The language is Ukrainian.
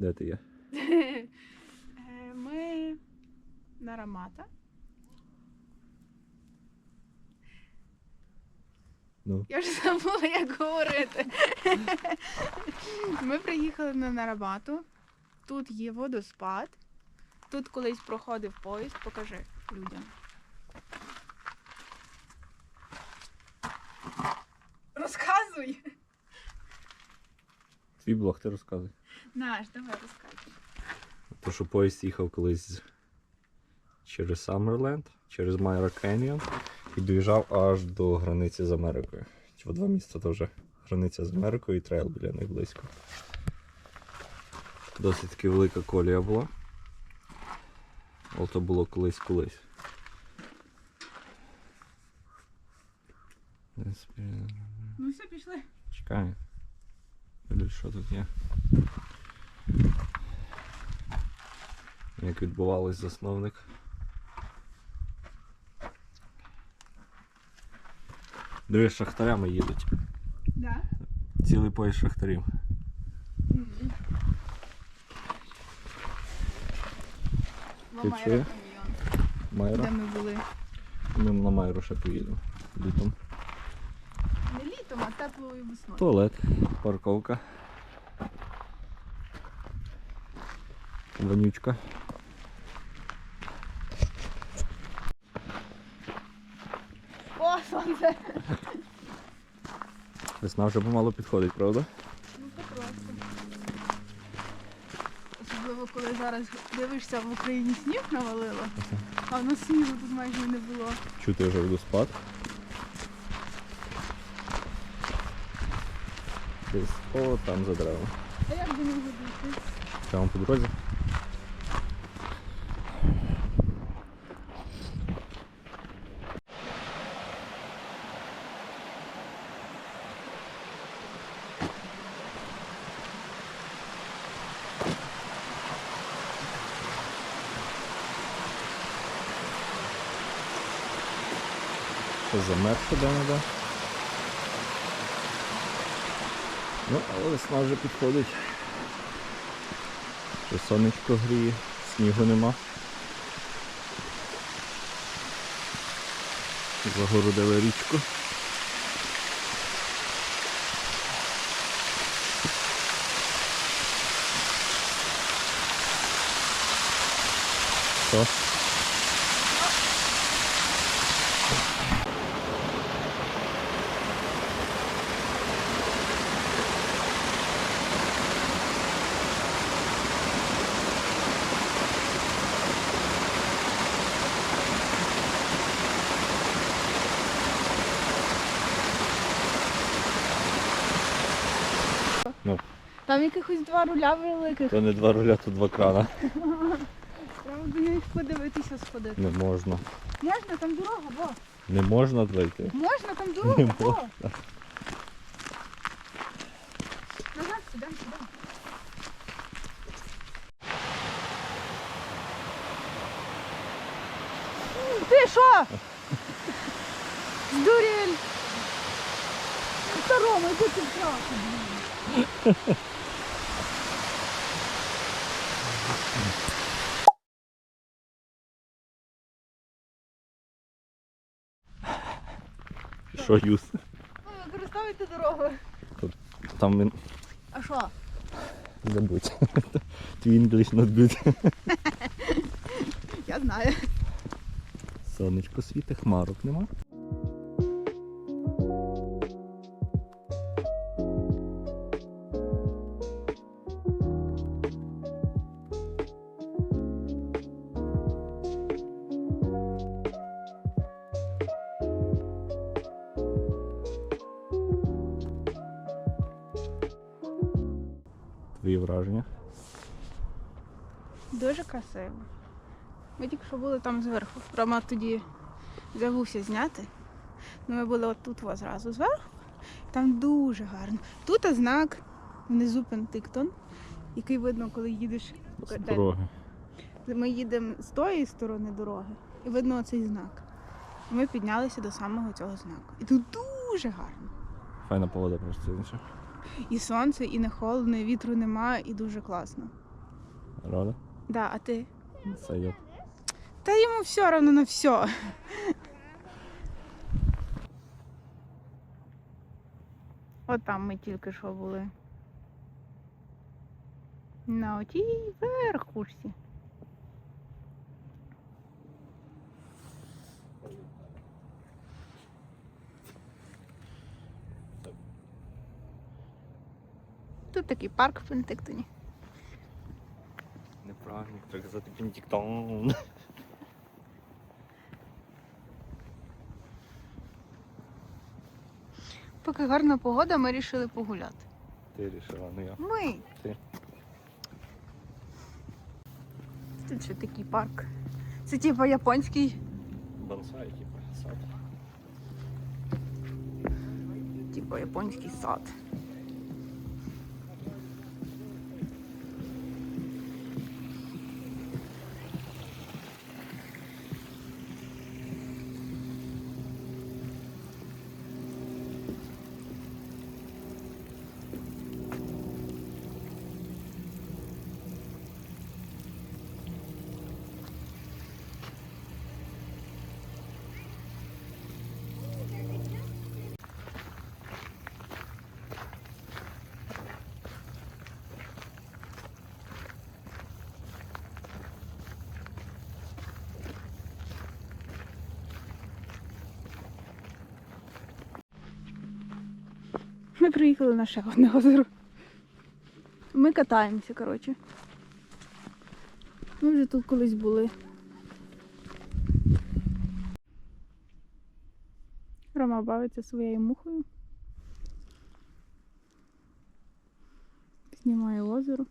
Де ти є? Е, Ми на Рамата. Ну. Я ж забула, як говорити. Ми приїхали на Нарамату. Тут є водоспад. Тут колись проходив поїзд. Покажи людям. Розказуй! Блог ти розказуй. Наш, давай розказуй. То, що поїзд їхав колись через Саммерленд, через Майра Canyon і доїжджав аж до границі з Америкою. Ті два міста то вже границя з Америкою і трейл біля них близько. Досить таки велика колія була. Ото було колись колись. Десь біля- Ну все, пішли. Чекай. Дивлюсь, що тут є. Як відбувалось засновник. Дивись, шахтарями їдуть. Да? Цілий поїзд шахтарів. Ламай чує? Майра. де ми були. Ми на Майру ще поїдемо. Літом. Не літом, а теплою весною. Туалет, парковка. Вонючка. О, сонце! Весна вже помало підходить, правда? Ну просто. Особливо, коли зараз дивишся в Україні сніг навалило, а в нас снігу тут майже не було. Чути вже водоспад. Десь о, там за деревом. А як до нього дійти? Прямо по дорозі. Замерзше де-не-де. Ну, але весна вже підходить. Сонечко гріє, снігу нема. Загородили річку. Що? Ну. Там якихось два руля великих. То не два руля, то два крана. Треба до них подивитися сходити. Не можна. Можна там дорога, бо. Не можна двойти. Можна там Не дорога, бо. Назад, сюди, сюди. Ти що? Здуріль! Старому, йди ти втрати. Що юз? Ну, використовуйте дорогу. Там він А що? забудь. Твій English not good. Я знаю. Сонечко світе, хмарок нема. Твої враження? Дуже красиво. Ми тільки що були там зверху. Рома тоді забувся зняти. Ну, ми були отут зразу зверху. Там дуже гарно. Тут знак внизу Пентиктон, який видно, коли їдеш. З дороги. Ми їдемо з тої сторони дороги, і видно цей знак. Ми піднялися до самого цього знаку. І тут дуже гарно. Файна погода просто інша. І сонце, і не холодно, і вітру немає, і дуже класно. Рада? Да, а ти? Це є. Та йому все одно на все. От там ми тільки що були. На отій верхушці. Тут такий парк в Пентиктоні. Неправильно, треба казати Пентіктон. Поки гарна погода, ми вирішили погуляти. Ти рішила, не я. Ми. Ти. Тут ще такий парк. Це типу японський, Бонсай, типу, сад. типу японський сад. Ми приїхали на ще одне озеро. Ми катаємося, коротше. Ми вже тут колись були. Рома бавиться своєю мухою. Знімає озеро.